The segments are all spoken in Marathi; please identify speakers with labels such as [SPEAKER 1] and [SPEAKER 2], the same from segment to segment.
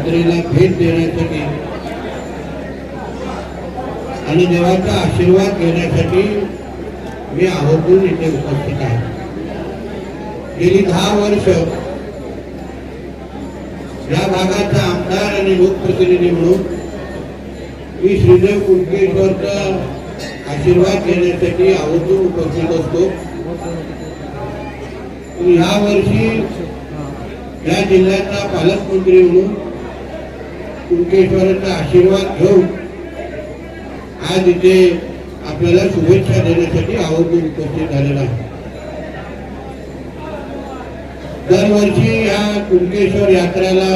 [SPEAKER 1] यात्रेला भेट देण्यासाठी आणि देवाचा आशीर्वाद घेण्यासाठी मी आवर्जून इथे उपस्थित आहे. गेली दहा वर्ष या भागाचा आमदार आणि लोकप्रतिनिधी म्हणून मी श्रीदेव कुंकेश्वरचा आशीर्वाद घेण्यासाठी आवर्जून उपस्थित असतो. ह्या वर्षी या जिल्ह्याचा पालकमंत्री म्हणून कुंकेश्वराचा आशीर्वाद घेऊन आज इथे आपल्याला शुभेच्छा देण्यासाठी आवर्जून उपस्थित झालेला आहे दरवर्षी या कुंकेश्वर यात्रेला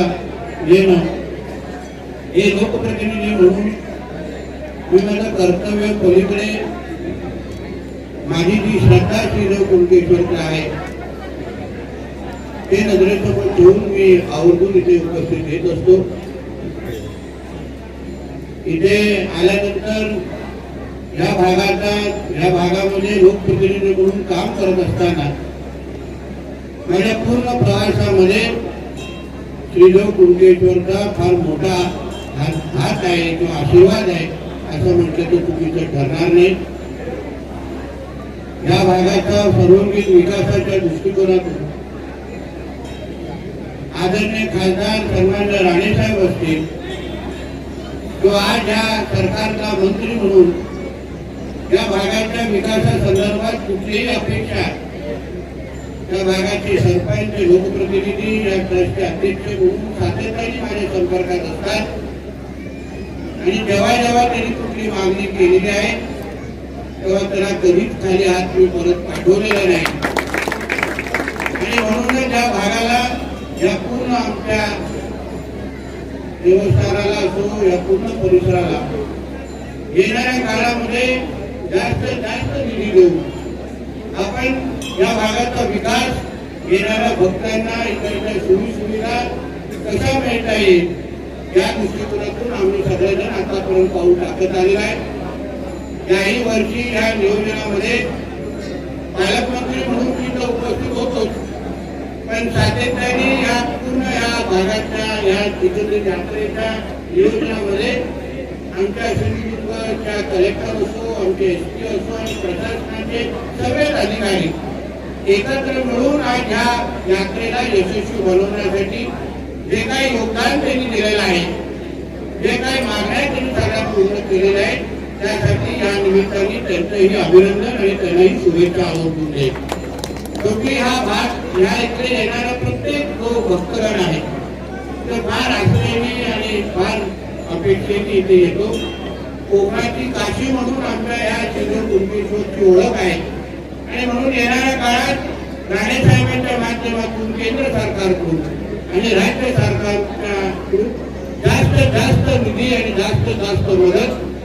[SPEAKER 1] येणं हे लोकप्रतिनिधी म्हणून मी माझं कर्तव्य पलीकडे माझी जी श्रद्धा श्रीदेव कुंकेश्वरचं आहे ते नजरेसमोर ठेवून मी आवर्जून इथे उपस्थित येत असतो. इथे आल्यानंतर या भागाचा या भागामध्ये लोकप्रतिनिधी म्हणून काम करत असताना माझ्या पूर्ण प्रवासामध्ये श्रीदेव कुंकेश्वरचा फार मोठा हात हात आहे किंवा आशीर्वाद आहे असं म्हटलं तर चुकीचं ठरणार नाही. या भागाचा सर्वांगीण विकासाच्या दृष्टिकोनातून आदरणीय खासदार सन्मान्य राणेसाहेब असतील जो आज या सरकारचा मंत्री म्हणून या भागाच्या विकासासंदर्भात कुठलीही अपेक्षा त्या भागाचे सरपंच लोकप्रतिनिधी या ट्रस्टचे अध्यक्ष म्हणून सातत्याने माझ्या संपर्कात असतात. आणि जेव्हा जेव्हा त्यांनी कुठली मागणी केलेली आहे तेव्हा त्याला कधीच खाली हात मी परत पाठवलेला नाही. आणि म्हणूनच या भागाला या पूर्ण आमच्या देवस्थानाला असो या पूर्ण परिसराला. येणाऱ्या काळामध्ये जास्त जास्त निधी देऊ आपण या भागाचा विकास येणाऱ्या भक्तांना इकडच्या सोयी सुविधा कशा मिळता येईल या दृष्टिकोनातून आम्ही सगळेजण आतापर्यंत पाऊल टाकत आलेला आहे. याही वर्षी या नियोजनामध्ये पालकमंत्री म्हणून मी तर उपस्थित होतोच. पण सातत्याने या पूर्ण या भागाच्या या चिखली यात्रेच्या नियोजनामध्ये आमच्या सिंधुदुर्गच्या कलेक्टर असो आमचे एस पी असो आणि प्रशासनाचे सगळेच अधिकारी एकत्र मिळून आज ह्या यात्रेला यशस्वी बनवण्यासाठी जे काही योगदान त्यांनी दिलेलं आहे जे काही मागण्या त्यांनी सगळ्या पूर्ण केलेल्या आहेत त्यासाठी या निमित्ताने त्यांचंही अभिनंदन आणि त्यांनाही शुभेच्छा आवडून देईल शेवटी हा भाग या इकडे येणारा प्रत्येक जो भक्तगण आहे तर फार आश्रयाने आणि फार अपेक्षेने इथे येतो. कोकणाची काशी म्हणून आमच्या या शिंदे ओळख आहे. आणि म्हणून येणाऱ्या काळात राणेसाहेबांच्या माध्यमातून केंद्र सरकारकडून आणि राज्य सरकारकडून जास्त जास्त निधी आणि जास्त जास्त मदत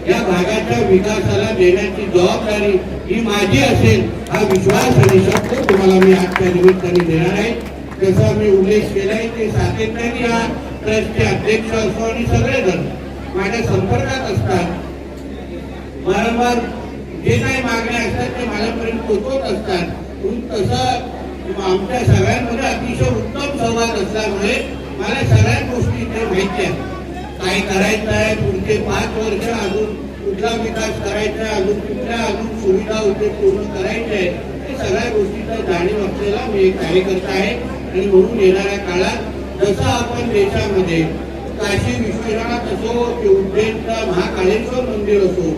[SPEAKER 1] या भागाच्या विकासाला देण्याची जबाबदारी ही माझी असेल हा विश्वास आणि शब्द तुम्हाला मी आजच्या निमित्ताने देणार आहे. जसा मी उल्लेख केलाय ते सातत्याने या ट्रस्टचे अध्यक्ष असो आणि सगळेजण माझ्या संपर्कात असतात. वारंवार जे काही मागण्या असतात ते माझ्यापर्यंत पोचवत असतात. तसं आमच्या सगळ्यांमध्ये अतिशय उत्तम संवाद असल्यामुळे मला सगळ्या गोष्टी इथे माहिती आहेत. काय करायचं आहे पुढचे पाच वर्ष अजून कुठला विकास करायचा आहे? अजून कुठल्या अजून सुविधा उद्योग पूर्ण करायचे हे सगळ्या गोष्टीचा जाणीव असलेला मी एक कार्यकर्ता आहे. आणि म्हणून येणाऱ्या काळात जसं आपण देशामध्ये काशी विश्वनाथ असो की उज्जैनचं महाकाळेश्वर मंदिर असो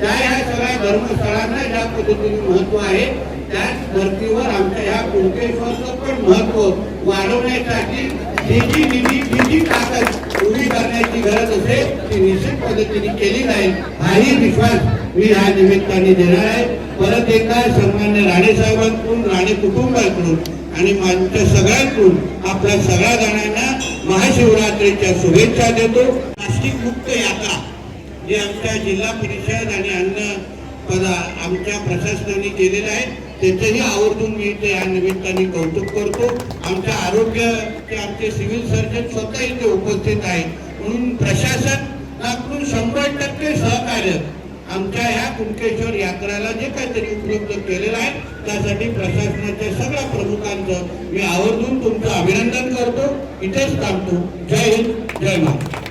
[SPEAKER 1] त्या ह्या सगळ्या धर्मस्थळांना ज्या पद्धतीने महत्त्व आहे त्याच धर्तीवर आमच्या ह्या कुंकेश्वरचं पण महत्त्व वाढवण्यासाठी जी जी निधी जी जी ताकद करण्याची गरज असेल ती निश्चित पद्धतीने केली नाही. हाही विश्वास मी या निमित्ताने देणार आहे. परत एकदा सन्मान्य राणे साहेबांकडून राणे कुटुंबाकडून आणि आमच्या सगळ्यांकडून आपल्या सगळ्या जणांना महाशिवरात्रीच्या शुभेच्छा देतो. प्लास्टिक मुक्त यात्रा जी आमच्या जिल्हा परिषद आणि अन्न पदा आमच्या प्रशासनाने केलेलं आहे त्याचंही आवर्जून मी इथे या निमित्ताने कौतुक करतो. आमच्या आरोग्याचे आमचे सिव्हिल सर्जन स्वतः इथे उपस्थित आहेत. म्हणून प्रशासनाकडून शंभर टक्के सहकार्य आमच्या ह्या कुणकेश्वर यात्राला जे काहीतरी उपलब्ध केलेलं आहे त्यासाठी प्रशासनाच्या सगळ्या प्रमुखांचं मी आवर्जून तुमचं अभिनंदन करतो. इथेच थांबतो. जय हिंद जय महाराज